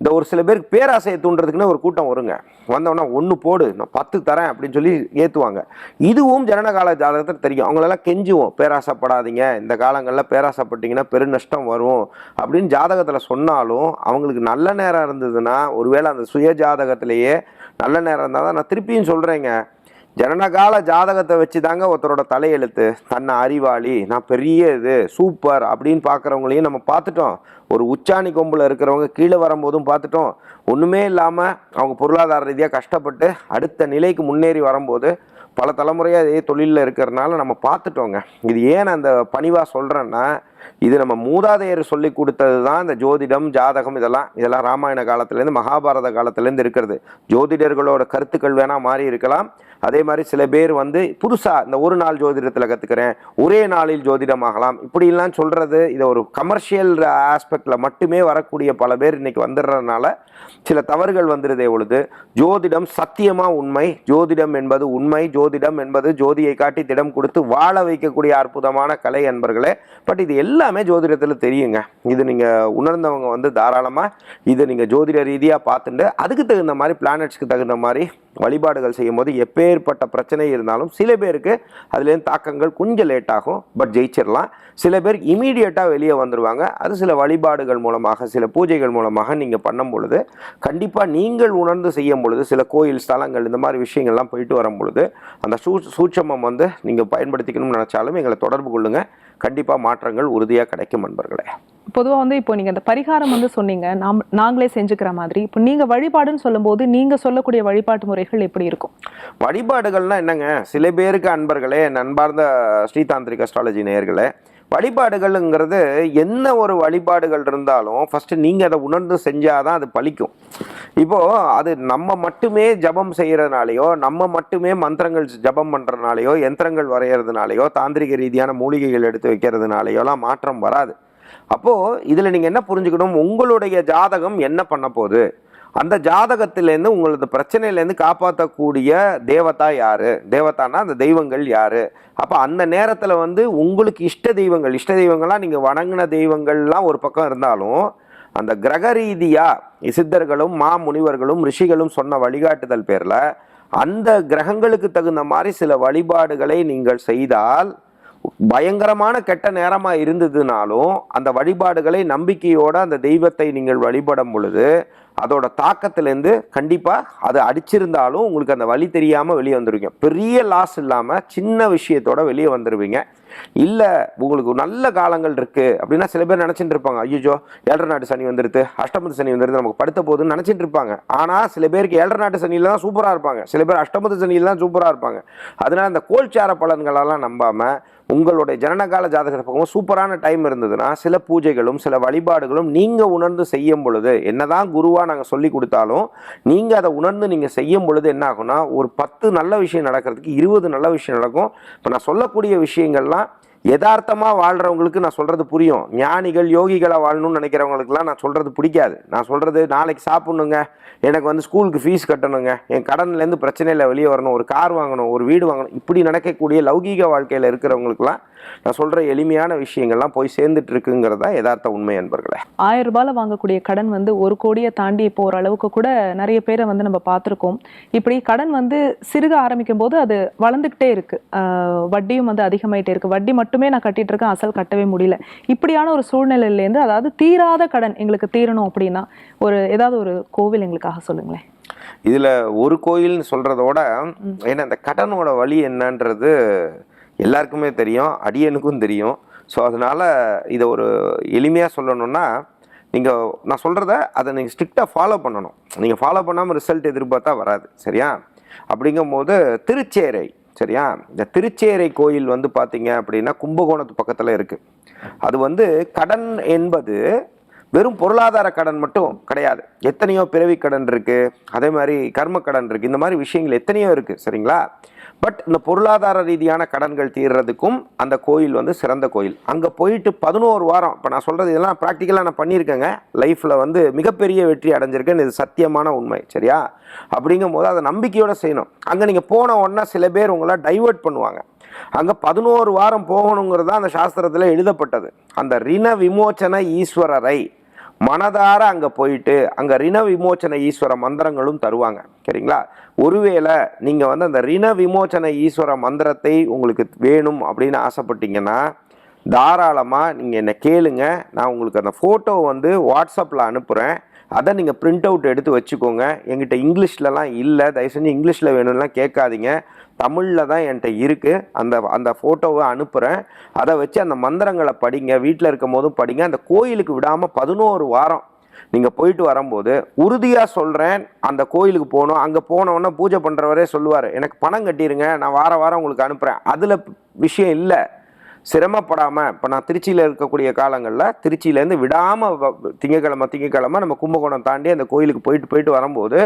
இந்த ஒரு சில பேருக்கு பேராசையை தூண்டுறதுக்குன்னு ஒரு கூட்டம் வருங்க. வந்தவொடனே ஒன்று போடு நான் பத்து தரேன் அப்படின்னு சொல்லி ஏற்றுவாங்க இதுவும் ஜனனகால ஜாதகத்தில் தெரியும். அவங்களெல்லாம் கெஞ்சுவோம். பேராசைப்படாதீங்க. இந்த காலங்களில் பேராசைப்பட்டீங்கன்னா பெருநஷ்டம் வரும் அப்படின்னு ஜாதகத்தில் சொன்னாலும் அவங்களுக்கு நல்ல நேரம் இருந்ததுன்னா ஒருவேளை அந்த சுய ஜாதகத்திலேயே நல்ல நேரம் இருந்தால் தான் நான் திருப்பியும் சொல்கிறேங்க ஜனனகால ஜாதகத்தை வச்சு தாங்க ஒருத்தரோட தலையெழுத்து. தன்னை அறிவாளி நான் பெரிய இது சூப்பர் அப்படின்னு பார்க்குறவங்களையும் நம்ம பார்த்துட்டோம். ஒரு உச்சாணி கொம்பில் இருக்கிறவங்க கீழே வரும்போதும் பார்த்துட்டோம். ஒன்றுமே இல்லாமல் அவங்க பொருளாதார ரீதியாக கஷ்டப்பட்டு அடுத்த நிலைக்கு முன்னேறி வரும்போது பல தலைமுறையாக இதே தொழிலில் இருக்கிறனால நம்ம பார்த்துட்டோங்க. இது ஏன் அந்த பணிவாக சொல்கிறேன்னா இது நம்ம மூதாதையர் சொல்லி கொடுத்தது தான் இந்த ஜோதிடம் ஜாதகம் இதெல்லாம் இதெல்லாம் ராமாயண காலத்துலேருந்து மகாபாரத காலத்துலேருந்து இருக்கிறது. ஜோதிடர்களோட கருத்துக்கள் வேணால் மாறி இருக்கலாம். அதே மாதிரி சில பேர் வந்து புதுசாக இந்த ஒரு நாள் ஜோதிடத்தில் கற்றுக்கிறேன் ஒரே நாளில் ஜோதிடம் ஆகலாம் இப்படிலாம் சொல்கிறது இதை ஒரு கமர்ஷியல் ஆஸ்பெக்டில் மட்டுமே வரக்கூடிய பல பேர் இன்னைக்கு வந்துடுறதுனால சில தவறுகள் வந்துடுதே பொழுது ஜோதிடம் சத்தியமாக உண்மை ஜோதிடம் என்பது உண்மை ஜோதிடம் என்பது ஜோதியை காட்டி திடம் கொடுத்து வாழ வைக்கக்கூடிய அற்புதமான கலை என்பர்களே பட் இது எல்லாமே ஜோதிடத்தில் தெரியுங்க. இது நீங்கள் உணர்ந்தவங்க வந்து தாராளமாக இதை நீங்கள் ஜோதிட ரீதியாக பார்த்துட்டு அதுக்கு தகுந்த மாதிரி பிளானட்ஸ்க்கு தகுந்த மாதிரி வழிபாடுகள் செய்யும்போது எப்பேற்பட்ட பிரச்சனை இருந்தாலும் சில பேருக்கு அதுலேருந்து தாக்கங்கள் கொஞ்சம் லேட் ஆகும் பட் ஜெயிச்சிடலாம். சில பேர் இமீடியட்டாக வெளியே வந்துடுவாங்க அது சில வழிபாடுகள் மூலமாக சில பூஜைகள் மூலமாக நீங்கள் பண்ணும் பொழுது கண்டிப்பாக நீங்கள் உணர்ந்து செய்யும் பொழுது சில கோயில் ஸ்தலங்கள் இந்த மாதிரி விஷயங்கள்லாம் போயிட்டு வரும் பொழுது அந்த சூ சூட்சமம் வந்து நீங்கள் பயன்படுத்திக்கணும்னு நினச்சாலும் எங்களை தொடர்பு கொள்ளுங்கள் கண்டிப்பாக மாற்றங்கள் உறுதியாக கிடைக்கும் நண்பர்களே. பொதுவா வந்து இப்போ நீங்க அந்த பரிகாரம் வந்து சொன்னீங்க நாம் நாங்களே செஞ்சுக்கிற மாதிரி. இப்போ நீங்க வழிபாடுன்னு சொல்லும்போது நீங்க சொல்லக்கூடிய வழிபாட்டு முறைகள் எப்படி இருக்கும்? வழிபாடுகள்னா என்னங்க? சில பேருக்கு அன்பர்களே நண்பார்ந்த ஸ்ரீதாந்திரிக் அஸ்ட்ராலஜி நேயர்களே வழிபாடுகள்ங்கிறது என்ன ஒரு வழிபாடுகள் இருந்தாலும் ஃபஸ்ட்டு நீங்கள் அதை உணர்ந்து செஞ்சாதான் அது பழிக்கும். இப்போது அது நம்ம மட்டுமே ஜபம் செய்கிறதுனாலையோ நம்ம மட்டுமே மந்திரங்கள் ஜபம் பண்ணுறதுனாலையோ யந்திரங்கள் வரைகிறதுனாலையோ தாந்திரிக ரீதியான மூலிகைகள் எடுத்து வைக்கிறதுனாலையோலாம் மாற்றம் வராது. அப்போது இதில் நீங்கள் என்ன புரிஞ்சுக்கணும்? உங்களுடைய ஜாதகம் என்ன பண்ண போகுது? அந்த ஜாதகத்திலேருந்து உங்களது பிரச்சனையிலேருந்து காப்பாற்றக்கூடிய தேவதா யார்? தேவதானா அந்த தெய்வங்கள் யார்? அப்போ அந்த நேரத்தில் வந்து உங்களுக்கு இஷ்ட தெய்வங்கள் இஷ்ட தெய்வங்கள்லாம் நீங்கள் வணங்கின தெய்வங்கள்லாம் ஒரு பக்கம் இருந்தாலும் அந்த கிரக ரீதியாக சித்தர்களும் மா முனிவர்களும் ரிஷிகளும் சொன்ன வழிகாட்டுதல் பேரில் அந்த கிரகங்களுக்கு தகுந்த மாதிரி சில வழிபாடுகளை நீங்கள் செய்தால் பயங்கரமான கெட்ட நேரமாக இருந்ததுனாலும் அந்த வழிபாடுகளை நம்பிக்கையோடு அந்த தெய்வத்தை நீங்கள் வழிபடும் பொழுது அதோட தாக்கத்துலேருந்து கண்டிப்பாக அதை அடிச்சிருந்தாலும் உங்களுக்கு அந்த வழி தெரியாமல் வெளியே வந்துருவீங்க. பெரிய லாஸ் இல்லாமல் சின்ன விஷயத்தோட வெளியே வந்துருவீங்க. இல்லை உங்களுக்கு நல்ல காலங்கள் இருக்குது அப்படின்னா சில பேர் நினச்சிட்டு இருப்பாங்க. ஐயோ ஏழரை நாட்டு சனி வந்துடுது அஷ்டமத்து சனி வந்துருது நமக்கு படுத்த போகுதுன்னு நினச்சிட்டு இருப்பாங்க. ஆனால் சில பேருக்கு ஏழரை நாட்டு சனியில் தான் சூப்பராக இருப்பாங்க. சில பேர் அஷ்டமத்து சனியில் தான் சூப்பராக இருப்பாங்க. அதனால் அந்த கோல்சார பலன்களெல்லாம் நம்பாமல் உங்களுடைய ஜனனகால ஜாதகத்தை பார்க்கும்போது சூப்பரான டைம் இருந்ததுன்னா சில பூஜைகளும் சில வழிபாடுகளும் நீங்கள் உணர்ந்து செய்யும் பொழுது என்னதான் குருவாக நாங்கள் சொல்லி கொடுத்தாலும் நீங்கள் அதை உணர்ந்து நீங்கள் செய்யும் பொழுது என்ன ஆகும்னா ஒரு பத்து நல்ல விஷயம் நடக்கிறதுக்கு இருபது நல்ல விஷயம் நடக்கும். இப்போ நான் சொல்லக்கூடிய விஷயங்கள்லாம் யதார்த்தமாக வாழ்கிறவங்களுக்கு நான் சொல்கிறது புரியும். ஞானிகள் யோகிகளாக வாழணும்னு நினைக்கிறவங்களுக்குலாம் நான் சொல்கிறது பிடிக்காது. நான் சொல்கிறது நாளைக்கு சாப்பிட்ணுங்க. எனக்கு வந்து ஸ்கூலுக்கு ஃபீஸ் கட்டணுங்க. என் கடன்லேருந்து பிரச்சனையில் வெளியே வரணும். ஒரு கார் வாங்கணும். ஒரு வீடு வாங்கணும். இப்படி நடக்கக்கூடிய லௌகீக வாழ்க்கையில் இருக்கிறவங்களுக்குலாம் நான் சொல்ற எளிமையான விஷயங்கள்லாம் போய் சேர்ந்துட்டு இருக்குங்கிறதா யதார்த்த உண்மை என்பர்களே ஆயிரம் ரூபாயில வாங்கக்கூடிய கடன் வந்து ஒரு கோடியை தாண்டி போற அளவுக்கு கூட நிறைய பேரை வந்து நம்ம பார்த்துருக்கோம். இப்படி கடன் வந்து சிறுக ஆரம்பிக்கும் போது அது வளர்ந்துக்கிட்டே இருக்கு. ஆஹ் வட்டியும் வந்து அதிகமாயிட்டே இருக்கு. வட்டி மட்டுமே நான் கட்டிட்டு இருக்கேன் அசல் கட்டவே முடியல. இப்படியான ஒரு சூழ்நிலையிலேருந்து அதாவது தீராத கடன் எங்களுக்கு தீரணும் அப்படின்னா ஒரு ஏதாவது ஒரு கோவில் எங்களுக்காக சொல்லுங்களேன். இதுல ஒரு கோயில்னு சொல்றதோட ஏன்னா இந்த கடனோட வழி என்னன்றது எல்லாருக்குமே தெரியும் அடியனுக்கும் தெரியும். ஸோ அதனால் இதை ஒரு எளிமையாக சொல்லணும்னா நீங்கள் நான் சொல்கிறத அதை நீங்கள் ஸ்ட்ரிக்டாக ஃபாலோ பண்ணணும். நீங்கள் ஃபாலோ பண்ணாமல் ரிசல்ட் எதிர்பார்த்தா வராது சரியா? அப்படிங்கும்போது திருச்சேரை சரியா? இந்த திருச்சேரை கோயில் வந்து பார்த்தீங்க அப்படின்னா கும்பகோணத்து பக்கத்தில் இருக்குது அது வந்து கடன் என்பது வெறும் பொருளாதார கடன் மட்டும் கிடையாது. எத்தனையோ பிறவி கடன் இருக்குது அதே மாதிரி கர்ம கடன் இருக்குது இந்த மாதிரி விஷயங்கள் எத்தனையோ இருக்குது சரிங்களா? பட் இந்த பொருளாதார ரீதியான கடன்கள் தீர்றதுக்கும் அந்த கோயில் வந்து சிறந்த கோயில். அங்கே போயிட்டு பதினோரு வாரம் இப்போ நான் சொல்கிறது இதெல்லாம் ப்ராக்டிக்கலாக நான் பண்ணியிருக்கேங்க. லைஃப்பில் வந்து மிகப்பெரிய வெற்றி அடைஞ்சிருக்கேன் இது சத்தியமான உண்மை சரியா? அப்படிங்கும் போது அதை நம்பிக்கையோடு செய்யணும். அங்கே நீங்கள் போன உடனே சில பேர் உங்களை டைவர்ட் பண்ணுவாங்க. அங்கே பதினோரு வாரம் போகணுங்கிறது தான் அந்த சாஸ்திரத்தில் எழுதப்பட்டது. அந்த ரிண விமோச்சன ஈஸ்வரரை மனதார அங்கே போயிட்டு அங்கே ரிண விமோச்சன ஈஸ்வர மந்திரங்களும் தருவாங்க. சரிங்களா? ஒருவேளை நீங்கள் வந்து அந்த ரிண விமோச்சன ஈஸ்வர மந்திரத்தை உங்களுக்கு வேணும் அப்படின்னு ஆசைப்பட்டீங்கன்னா தாராளமாக நீங்கள் என்னை கேளுங்க. நான் உங்களுக்கு அந்த ஃபோட்டோ வந்து வாட்ஸ்அப்பில் அனுப்புகிறேன் அதை நீங்கள் பிரிண்ட் அவுட் எடுத்து வச்சுக்கோங்க. எங்கிட்ட இங்கிலீஷ்லலாம் இல்லை. தயவு செஞ்சு இங்கிலீஷில் வேணும்லாம் கேட்காதீங்க. தமிழில் தான் என்கிட்ட இருக்குது அந்த அந்த ஃபோட்டோவை அனுப்புகிறேன் அதை வச்சு அந்த மந்திரங்களை படிங்க. வீட்டில் இருக்கும் போதும் படிங்க. அந்த கோயிலுக்கு விடாமல் பதினோரு வாரம் நீங்கள் போயிட்டு வரும்போது உறுதியாக சொல்கிறேன் அந்த கோயிலுக்கு போகணும். அங்கே போனவொன்னே பூஜை பண்ணுறவரே சொல்லுவார். எனக்கு பணம் கட்டிடுங்க நான் வார வாரம் உங்களுக்கு அனுப்புகிறேன் அதில் விஷயம் இல்லை. சிரமப்படாமல் இப்போ நான் திருச்சியில் இருக்கக்கூடிய காலங்களில் திருச்சியிலேருந்து விடாமல் திங்கக்கிழமை திங்கக்கிழமை நம்ம கும்பகோணம் தாண்டி அந்த கோயிலுக்கு போயிட்டு போயிட்டு வரும்போது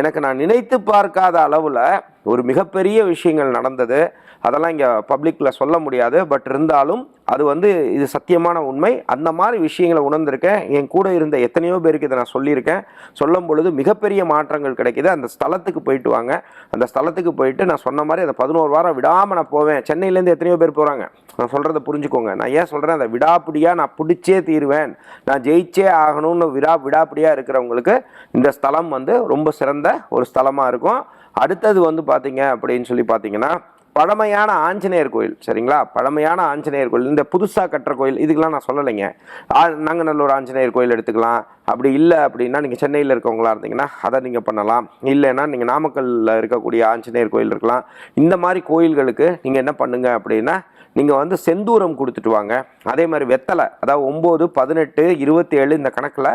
எனக்கு நான் நினைத்து பார்க்காத அளவில் ஒரு மிகப்பெரிய விஷயங்கள் நடந்தது. அதெல்லாம் இங்கே பப்ளிக்கில் சொல்ல முடியாது. பட் இருந்தாலும் அது வந்து இது சத்தியமான உண்மை. அந்த மாதிரி விஷயங்களை உணர்ந்திருக்கேன். என் கூட இருந்த எத்தனையோ பேருக்கு இதை நான் சொல்லியிருக்கேன். சொல்லும் பொழுது மிகப்பெரிய மாற்றங்கள் கிடைக்கிது. அந்த ஸ்தலத்துக்கு போயிட்டு வாங்க. அந்த ஸ்தலத்துக்கு போயிட்டு நான் சொன்ன மாதிரி அந்த பதினோரு வாரம் விடாமல் நான் போவேன். சென்னையிலேருந்து எத்தனையோ பேர் போகிறாங்க நான் சொல்கிறத புரிஞ்சுக்கோங்க. நான் ஏன் சொல்கிறேன் அதை விடாப்பிடியாக நான் பிடிச்சே தீருவேன். நான் ஜெயிச்சே ஆகணும்னு விடா விடாப்பிடியாக இருக்கிறவங்களுக்கு இந்த ஸ்தலம் வந்து ரொம்ப சிறந்த ஒரு ஸ்தலமாக இருக்கும். அடுத்தது வந்து பார்த்தீங்க அப்படின்னு சொல்லி பார்த்தீங்கன்னா பழமையான ஆஞ்சநேயர் கோயில் சரிங்களா? பழமையான ஆஞ்சநேயர் கோயில். இந்த புதுசாக கட்டுற கோயில் இதுக்கெல்லாம் நான் சொல்லலைங்க. ஆ- நாங்கநல்லூர் ஆஞ்சநேயர் கோயில் எடுத்துக்கலாம். அப்படி இல்லை அப்படின்னா நீங்கள் சென்னையில் இருக்கவங்களா இருந்தீங்கன்னா அதை நீங்கள் பண்ணலாம். இல்லைன்னா நீங்கள் நாமக்கல்லில் இருக்கக்கூடிய ஆஞ்சநேயர் கோயில் இருக்கலாம். இந்த மாதிரி கோயில்களுக்கு நீங்கள் என்ன பண்ணுங்க அப்படின்னா நீங்கள் வந்து செந்தூரம் கொடுத்துட்டு வாங்க. அதே மாதிரி வெத்தலை அதாவது ஒம்பது பதினெட்டு இருபத்தி ஏழு இந்த கணக்கில்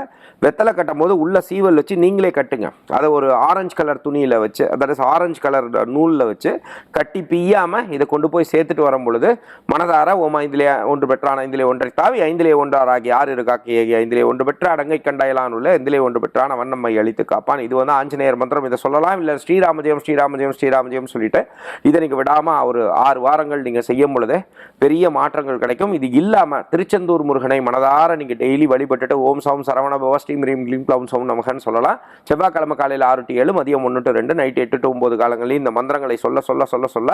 வெத்தலை கட்டும் போது உள்ள சீவல் வச்சு நீங்களே கட்டுங்க. அதை ஒரு ஆரஞ்சு கலர் துணியில் வச்சு அதாவது ஆரஞ்சு கலர் நூலில் வச்சு கட்டி பிய்யாமல் இதை கொண்டு போய் சேர்த்துட்டு வரும் பொழுது மனதார ஓம் ஐந்திலே ஒன்று பெற்றான் ஐந்திலே ஒன்றை தாவி ஐந்திலே ஒன்றார் ஆகி ஆறு இருக்காக்கி ஐந்திலே ஒன்று பெற்ற அடங்கை கண் கண்டாயிலானுள்ள எந்திலே ஒன்று பெற்றான் வண்ணம்மை அழித்து காப்பான். இது வந்து ஆஞ்சநேயர் மந்திரம். இதை சொல்லலாம் இல்லை? ஸ்ரீராமஜெயம் ஸ்ரீராமஜெயம் ஸ்ரீராமஜெயம் சொல்லிட்டு இதை நீங்கள் விடாமல் ஒரு ஆறு வாரங்கள் நீங்கள் செய்யும் பொழுதே பெரிய மாற்றங்கள் கிடைக்கும். இது இல்லாமல் திருச்செந்தூர் முருகனை மனதார நீங்கள் டெய்லி வழிபட்டுட்டு ஓம் சௌம் சரவண பவ ஸ்ரீம் ரீம் க்ளீம் க்ளௌம் சௌம் நமகன்னு சொல்லலாம். செவ்வாய்க்கிழமை காலையில் ஆறு டு ஏழு மதியம் ஒன்று டு ரெண்டு நைட் எட்டு டு ஒம்பது காலங்களில் இந்த மந்திரங்களை சொல்ல சொல்ல சொல்ல சொல்ல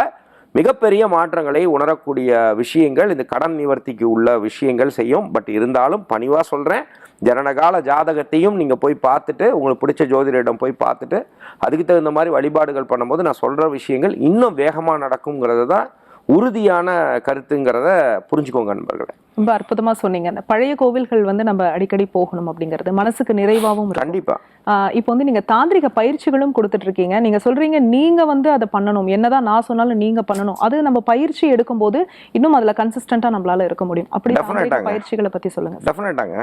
மிகப்பெரிய மாற்றங்களை உணரக்கூடிய விஷயங்கள் இந்த கடன் நிவர்த்திக்கு உள்ள விஷயங்கள் செய்யும். பட் இருந்தாலும் பணிவாக சொல்கிறேன் ஜனனகால ஜாதகத்தையும் நீங்கள் போய் பார்த்துட்டு உங்களுக்கு பிடிச்ச ஜோதிடரிடம் போய் பார்த்துட்டு அதுக்கு தகுந்த மாதிரி வழிபாடுகள் பண்ணும்போது நான் சொல்கிற விஷயங்கள் இன்னும் வேகமாக நடக்குங்கிறது தான் உறுதியான கருத்துங்கிறத புரிஞ்சுக்கோங்க நண்பர்களே. ரொம்ப அற்புதமா சொன்னீங்க. அந்த பழைய கோவில்கள் வந்து நம்ம அடிக்கடி போகணும் அப்படிங்கிறது மனசுக்கு நிறைவாகவும் கண்டிப்பாக இப்போ வந்து நீங்க தாந்திரிக பயிற்சிகளும் கொடுத்துட்டு இருக்கீங்க நீங்க சொல்றீங்க நீங்க வந்து அதை பண்ணணும். என்னதான் நான் சொன்னாலும் நீங்க பண்ணணும். அது நம்ம பயிற்சி எடுக்கும்போது இன்னும் அதுல கன்சிஸ்டன்டா நம்மளால இருக்க முடியும். அப்படி. பயிற்சிகளை பத்தி சொல்லுங்க. டெஃபினட்டாங்க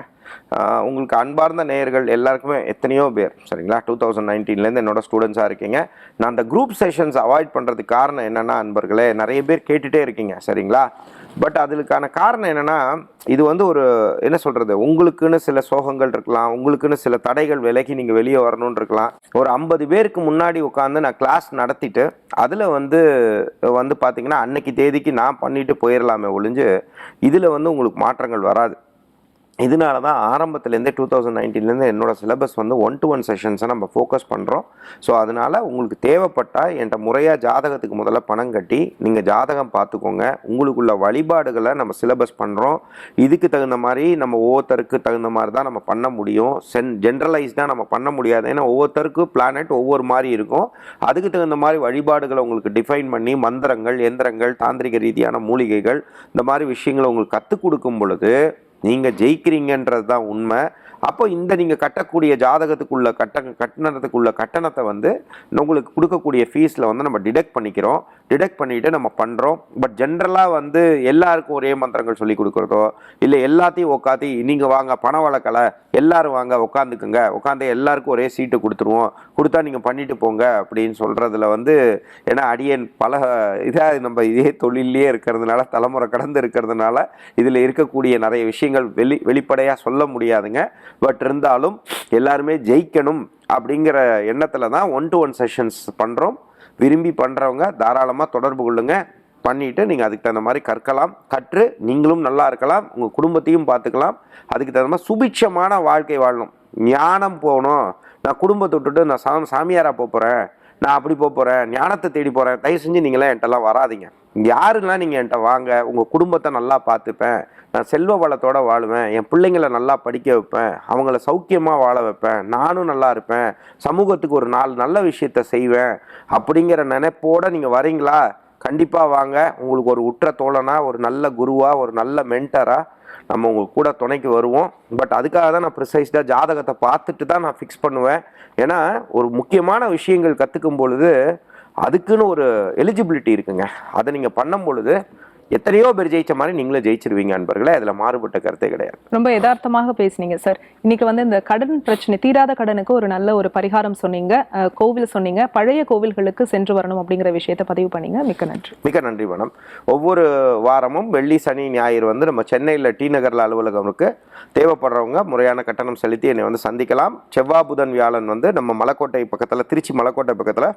உங்களுக்கு அன்பார்ந்த நேயர்கள் எல்லாருக்குமே எத்தனையோ பேர் சரிங்களா? டூ தௌசண்ட் நைன்டீன்லேருந்து என்னோட ஸ்டூடெண்ட்ஸாக இருக்கீங்க. நான் அந்த குரூப் செஷன்ஸ் அவாய்ட் பண்ணுறதுக்கு காரணம் என்னென்னா அன்பர்களே நிறைய பேர் கேட்டுகிட்டே இருக்கீங்க சரிங்களா? பட் அதுக்கான காரணம் என்னென்னா இது வந்து ஒரு என்ன சொல்கிறது உங்களுக்குன்னு சில சோகங்கள் இருக்கலாம் உங்களுக்குன்னு சில தடைகள் விலகி நீங்கள் வெளியே வரணும்னு இருக்கலாம். ஒரு ஐம்பது பேருக்கு முன்னாடி உட்காந்து நான் கிளாஸ் நடத்திட்டு அதில் வந்து வந்து பார்த்தீங்கன்னா அன்னைக்கு தேதிக்கு நான் பண்ணிட்டு போயிடலாமே ஒழிஞ்சு இதில் வந்து உங்களுக்கு மாற்றங்கள் வராது. இதனால தான் ஆரம்பத்துலேருந்தே டூ தௌசண்ட் நைன்டீன்லேருந்து என்னோட சிலபஸ் வந்து ஒன் டு ஒன் செஷன்ஸை நம்ம ஃபோக்கஸ் பண்ணுறோம் ஸோ அதனால் உங்களுக்கு தேவைப்பட்டால் என்கிட்ட முறையாக ஜாதகத்துக்கு முதல்ல பணம் கட்டி நீங்கள் ஜாதகம் பார்த்துக்கோங்க. உங்களுக்குள்ள வழிபாடுகளை நம்ம சிலபஸ் பண்ணுறோம் இதுக்கு தகுந்த மாதிரி நம்ம ஒவ்வொருத்தருக்கு தகுந்த மாதிரி தான் நம்ம பண்ண முடியும். சென் ஜென்ரலைஸ்டாக நம்ம பண்ண முடியாது. ஏன்னா ஒவ்வொருத்தருக்கு பிளானட் ஒவ்வொரு மாதிரி இருக்கும். அதுக்கு தகுந்த மாதிரி வழிபாடுகளை உங்களுக்கு டிஃபைன் பண்ணி மந்திரங்கள் எந்திரங்கள் தாந்திரிக ரீதியான மூலிகைகள் இந்த மாதிரி விஷயங்களை உங்களுக்கு கற்றுக் கொடுக்கும் பொழுது நீங்கள் ஜெயிக்கிறீங்கன்றது தான் உண்மை. அப்போ இந்த நீங்கள் கட்டக்கூடிய ஜாதகத்துக்குள்ள கட்ட கட்டணத்துக்குள்ள கட்டணத்தை வந்து உங்களுக்கு கொடுக்கக்கூடிய ஃபீஸில் வந்து நம்ம டிடெக்ட் பண்ணிக்கிறோம். டிடெக்ட் பண்ணிட்டு நம்ம பண்ணுறோம் பட் ஜென்ரலாக வந்து எல்லாருக்கும் ஒரே மந்திரங்கள் சொல்லி கொடுக்குறதோ இல்லை எல்லாத்தையும் உட்காந்து நீங்கள் வாங்க பண வழக்கலை எல்லோரும் வாங்க உட்காந்துக்குங்க உட்காந்து எல்லாருக்கும் ஒரே சீட்டு கொடுத்துருவோம். கொடுத்தா நீங்கள் பண்ணிட்டு போங்க அப்படின்னு சொல்கிறதுல வந்து ஏன்னா அடியன் பல இதாக நம்ம இதே தொழிலே இருக்கிறதுனால தலைமுறை கடந்து இருக்கிறதுனால இதில் இருக்கக்கூடிய நிறைய விஷயங்கள் வெளி வெளிப்படையாக சொல்ல முடியாதுங்க. பட் இருந்தாலும் எல்லாருமே ஜெயிக்கணும் அப்படிங்கிற எண்ணத்தில் தான் ஒன் டு ஒன் செஷன்ஸ் பண்ணுறோம் விரும்பி பண்ணுறவங்க தாராளமாக தொடர்பு கொள்ளுங்கள் பண்ணிவிட்டு நீங்கள் அதுக்கு தகுந்த மாதிரி கற்கலாம். கற்று நீங்களும் நல்லா இருக்கலாம். உங்கள் குடும்பத்தையும் பார்த்துக்கலாம் அதுக்கு தகுந்த மாதிரி சுபிட்சமான வாழ்க்கை வாழணும். ஞானம் போகணும். நான் குடும்பத்தை விட்டுட்டு நான் சா சாமியாராக போக போகிறேன் நான் அப்படி போக போகிறேன் ஞானத்தை தேடி போகிறேன் தயவு செஞ்சு நீங்களாம் என்கிட்டலாம் வராதீங்க. யாருலாம் நீங்கள் என்கிட்ட வாங்க. உங்கள் குடும்பத்தை நல்லா பார்த்துப்பேன் நான் செல்வ வளத்தோடு வாழுவேன். என் பிள்ளைங்களை நல்லா படிக்க வைப்பேன். அவங்கள சௌக்கியமாக வாழ வைப்பேன். நானும் நல்லா இருப்பேன். சமூகத்துக்கு ஒரு நாலு நல்ல விஷயத்த செய்வேன். அப்படிங்கிற நினைப்போடு நீங்கள் வரீங்களா? கண்டிப்பாக வாங்க. உங்களுக்கு ஒரு உற்ற தோழனா ஒரு நல்ல குருவாக ஒரு நல்ல மென்டராக நம்ம உங்களுக்கு கூட துணைக்கு வருவோம். பட் அதுக்காக தான் நான் ப்ரிசைஸ்டாக ஜாதகத்தை பார்த்துட்டு தான் நான் ஃபிக்ஸ் பண்ணுவேன். ஏன்னா ஒரு முக்கியமான விஷயங்கள் கற்றுக்கும் பொழுது அதுக்குன்னு ஒரு எலிஜிபிலிட்டி இருக்குங்க. அதை நீங்கள் பண்ணும் பொழுது எத்தனையோ பேர் ஜெயிச்ச மாதிரி நீங்களும் ஜெயிச்சிருவீங்க அன்பர்களே. அதில் மாறுபட்ட கருத்தே கிடையாது. ரொம்ப யதார்த்தமாக பேசுனீங்க சார். இன்னைக்கு வந்து இந்த கடன் பிரச்சனை தீராத கடனுக்கு ஒரு நல்ல ஒரு பரிகாரம் சொன்னீங்க கோவில் சொன்னீங்க. பழைய கோவில்களுக்கு சென்று வரணும் அப்படிங்கிற விஷயத்தை பதிவு பண்ணீங்க. மிக்க நன்றி. மிக நன்றி மேடம் ஒவ்வொரு வாரமும் வெள்ளி சனி ஞாயிறு வந்து நம்ம சென்னையில் டி நகரில் அலுவலகம் தேவைப்படுறவங்க முறையான கட்டணம் செலுத்தி என்னை வந்து சந்திக்கலாம். செவ்வாய் புதன் வியாழன் வந்து நம்ம மலைக்கோட்டை பக்கத்தில் திருச்சி மலைக்கோட்டை பக்கத்தில்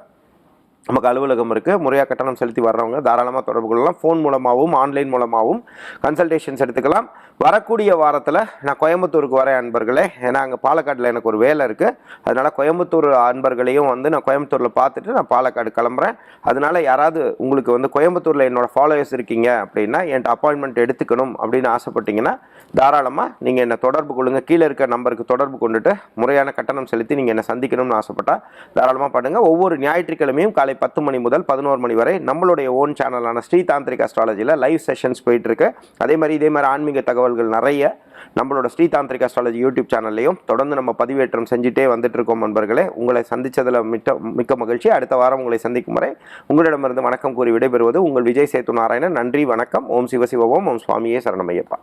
நமக்கு அலுவலகம் இருக்குது முறையாக கட்டணம் செலுத்தி வர்றவங்க தாராளமாக தொடர்பு கொள்ளலாம். ஃபோன் மூலமாகவும் ஆன்லைன் மூலமாகவும் கன்சல்டேஷன்ஸ் எடுத்துக்கலாம். வரக்கூடிய வாரத்தில் நான் கோயம்புத்தூருக்கு வரேன் அன்பர்களே. ஏன்னா அங்கே பாலக்காட்டில் எனக்கு ஒரு வேலை இருக்குது அதனால் கோயம்புத்தூர் அன்பர்களையும் வந்து நான் கோயம்புத்தூரில் பார்த்துட்டு நான் பாலக்காடு கிளம்புறேன். அதனால் யாராவது உங்களுக்கு வந்து கோயம்புத்தூரில் என்னோட ஃபாலோவர்ஸ் இருக்கீங்க அப்படின்னா என்கிட்ட அப்பாயின்மெண்ட் எடுத்துக்கணும் அப்படின்னு ஆசைப்பட்டீங்கன்னா தாராளமாக நீங்கள் என்னை தொடர்பு கொள்ளுங்கள் கீழே இருக்க நம்பருக்கு தொடர்பு கொண்டுட்டு முறையான கட்டணம் செலுத்தி நீங்கள் என்னை சந்திக்கணும்னு ஆசைப்பட்டா தாராளமாக பண்ணுங்கள் ஒவ்வொரு ஞாயிற்றுக்கிழமையும் காலை பத்து மணி முதல் பதினோரு மணி வரை நம்மளுடைய ஓன் சேனலான ஸ்ரீ தாந்திரிக் அஸ்ட்ராலஜியில் லைவ் செஷன்ஸ் போயிட்டுருக்கு. அதே மாதிரி இதே மாதிரி ஆன்மீக தகவல்கள் நிறைய நம்மளோட ஸ்ரீ தாந்திரிக் அஸ்ட்ராலஜி யூடியூப் சேனல்லையும் தொடர்ந்து நம்ம பதிவேற்றம் செஞ்சுட்டே வந்துட்டுருக்கோம் நண்பர்களே. உங்களை சந்தித்ததில் மிக்க மிக்க மகிழ்ச்சி. அடுத்த வாரம் உங்களை சந்திக்கும் வரை உங்களிடமிருந்து வணக்கம் கூறி விடைபெறுவது உங்கள் விஜய் சேத்து நாராயணன். நன்றி வணக்கம். ஓம் சிவசிவோம் ஓம் ஓம் சுவாமியே சரணமையப்பா.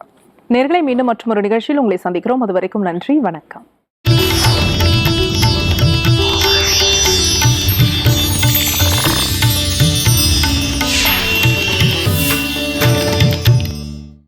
நேர்களை மீண்டும் மற்றும் ஒரு நிகழ்ச்சியில் உங்களை சந்திக்கிறோம். அது வரைக்கும் நன்றி வணக்கம்.